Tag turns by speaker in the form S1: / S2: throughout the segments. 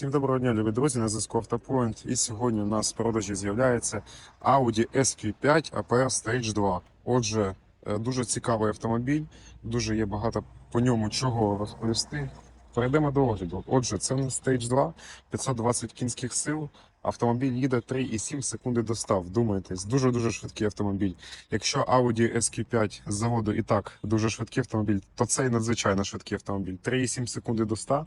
S1: Всім доброго дня, любі друзі, на зв'язку Автопоінт. І сьогодні у нас в продажі з'являється Audi SQ5 APR Stage 2. Отже, е, дуже цікавий автомобіль, дуже є багато по ньому чого розповісти. Перейдемо до огляду. Отже, це у нас Stage 2, 520 кінських сил. Автомобіль їде 3,7 секунди до 100. Вдумайтесь, дуже-дуже швидкий автомобіль. Якщо Audi SQ5 з заводу і так дуже швидкий автомобіль, то цей надзвичайно швидкий автомобіль. 3,7 секунди до 100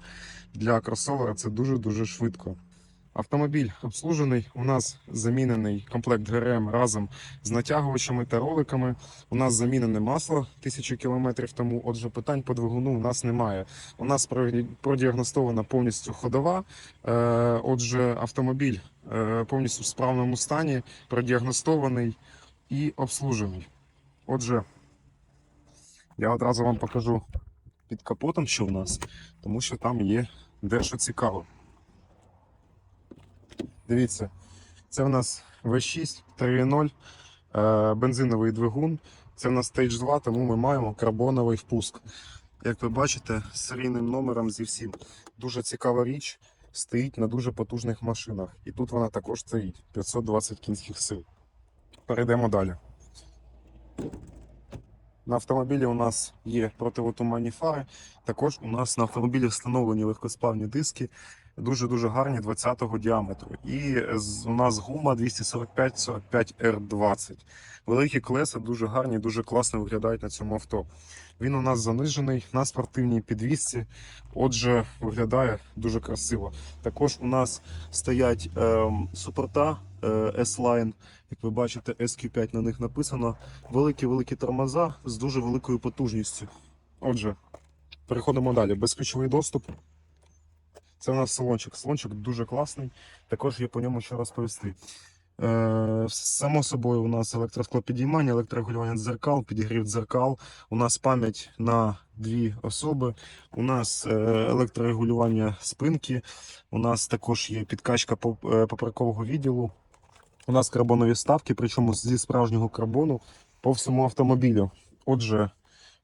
S1: для кросовера це дуже-дуже швидко. Автомобіль обслужений. У нас замінений комплект ГРМ разом з натягувачами та роликами. У нас замінене масло тисячу кілометрів тому. Отже, питань по двигуну у нас немає. У нас про- продіагностована повністю ходова. Е, Отже, автомобіль е, повністю в справному стані, продіагностований і обслужений. Отже, я одразу вам покажу під капотом, що в нас, тому що там є дещо цікаве. Дивіться, це в нас V6 3.0, е, бензиновий двигун. Це в нас Stage 2, тому ми маємо карбоновий впуск. Як ви бачите, з серійним номером зі всім. Дуже цікава річ, стоїть на дуже потужних машинах. І тут вона також стоїть 520 кінських сил. Перейдемо далі. На автомобілі у нас є противотуманні фари. Також у нас на автомобілі встановлені легкосплавні диски, дуже-дуже гарні 20-го діаметру. І у нас гума 245-45 R20. Великі колеса дуже гарні, дуже класно виглядають на цьому авто. Він у нас занижений на спортивній підвісці, отже, виглядає дуже красиво. Також у нас стоять ем, супорта е, S-Line, як ви бачите, SQ5 на них написано. Великі-великі тормоза з дуже великою потужністю. Отже, переходимо далі. Безключовий доступ. Це у нас салончик. Салончик дуже класний. Також є по ньому що розповісти. Е, само собою, у нас електросклопідіймання, електрорегулювання дзеркал, підігрів дзеркал. У нас пам'ять на дві особи. У нас е, електрорегулювання спинки. У нас також є підкачка поп- е, поперекового відділу. У нас карбонові ставки, причому зі справжнього карбону по всьому автомобілю. Отже,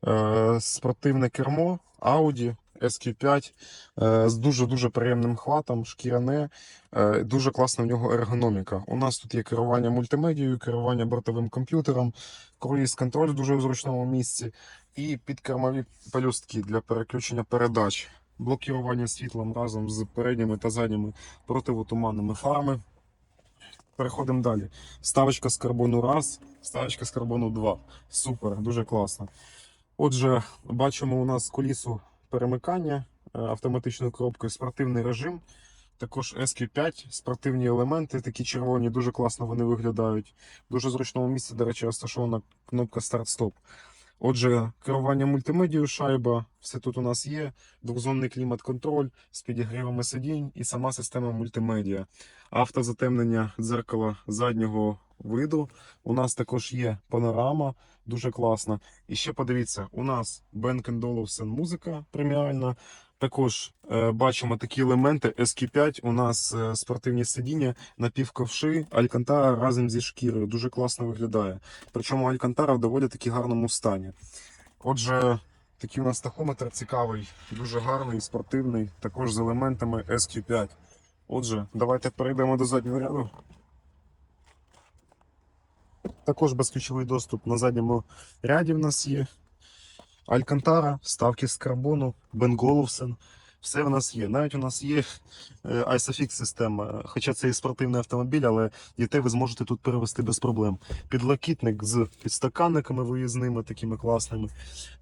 S1: е, спортивне кермо Audi SQ5 е, з дуже-дуже приємним хватом, шкіряне, е, дуже класна в нього ергономіка. У нас тут є керування мультимедією, керування бортовим комп'ютером, круїз контроль в дуже зручному місці і підкермові пелюстки для переключення передач, блокування світлом разом з передніми та задніми противотуманними фарами. Переходимо далі. Ставочка з карбону раз, ставочка з карбону 2. Супер, дуже класно. Отже, бачимо у нас колісо перемикання е, автоматичною коробкою, спортивний режим. Також SQ5, спортивні елементи, такі червоні, дуже класно вони виглядають. Дуже зручному місці, до речі, розташована кнопка старт-стоп. Отже, керування мультимедією, шайба, все тут у нас є. Двохзонний клімат-контроль з підігрівами сидінь і сама система мультимедіа. Автозатемнення дзеркала заднього виду. У нас також є панорама, дуже класна. І ще подивіться, у нас Bang Olufsen музика преміальна. Також е, бачимо такі елементи SQ5. У нас е, спортивні сидіння, напівковши, алькантара разом зі шкірою. Дуже класно виглядає. Причому алькантара в доволі таки гарному стані. Отже, такий у нас тахометр цікавий, дуже гарний, спортивний, також з елементами SQ5. Отже, давайте перейдемо до заднього ряду. Також безключовий доступ на задньому ряді в нас є. Алькантара, ставки з карбону, Бенголовсен. Все в нас є. Навіть у нас є е, Isofix система, хоча це і спортивний автомобіль, але дітей ви зможете тут перевести без проблем. Підлокітник з підстаканниками виїзними, такими класними.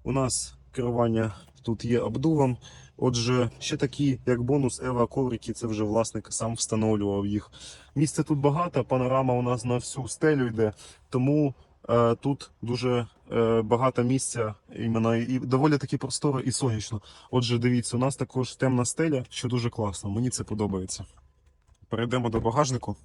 S1: У нас керування тут є обдувом. Отже, ще такі, як бонус, Ева коврики, це вже власник сам встановлював їх. Місця тут багато, панорама у нас на всю стелю йде, тому е, тут дуже е, багато місця іменно, і доволі таки просторо і сонячно. Отже, дивіться, у нас також темна стеля, що дуже класно. Мені це подобається. Перейдемо до багажнику.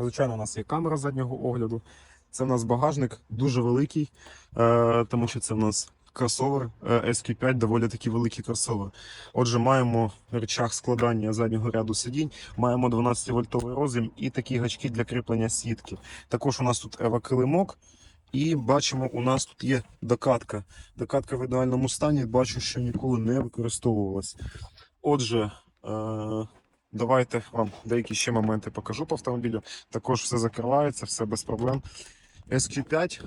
S1: Звичайно, у нас є камера заднього огляду. Це в нас багажник дуже великий, е, тому що це в нас кросовер е, SQ5, доволі таки великий кросовер. Отже, маємо рычаг складання заднього ряду сидінь, маємо 12-вольтовий роз'єм і такі гачки для кріплення сітки. Також у нас тут ева-килимок. І бачимо, у нас тут є докатка. Докатка в ідеальному стані, бачу, що ніколи не використовувалась. Отже, е, давайте вам деякі ще моменти покажу по автомобілю. Також все закривається, все без проблем. SQ5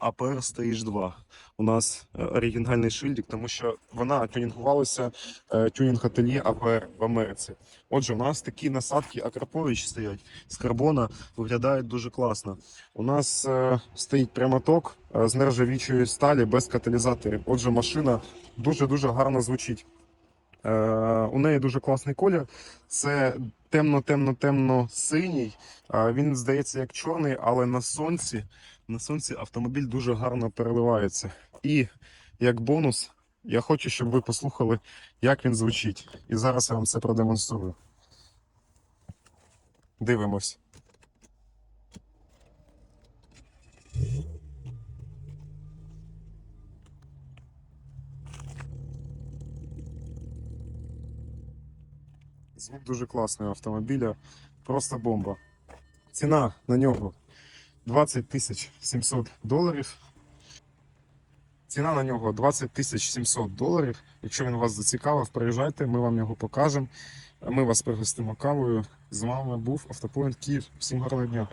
S1: APR Stage 2. У нас е, оригінальний шильдик, тому що вона тюнінгувалася е, тюнінг ательє APR в Америці. Отже, у нас такі насадки Акрапович стоять з карбона, виглядають дуже класно. У нас е, стоїть прямоток з нержавічої сталі без каталізаторів. Отже, машина дуже-дуже гарно звучить. У неї дуже класний колір. Це темно-темно-темно синій. Він здається як чорний, але на сонці, на сонці автомобіль дуже гарно переливається. І як бонус, я хочу, щоб ви послухали, як він звучить. І зараз я вам це продемонструю. Дивимось. Звук дуже класний автомобіля, просто бомба. Ціна на нього 20 тисяч 700 доларів. Ціна на нього 20 тисяч 700 доларів. Якщо він вас зацікавив, приїжджайте, ми вам його покажемо. Ми вас пригостимо кавою. З вами був Автопоінт Київ. Всім гарного дня!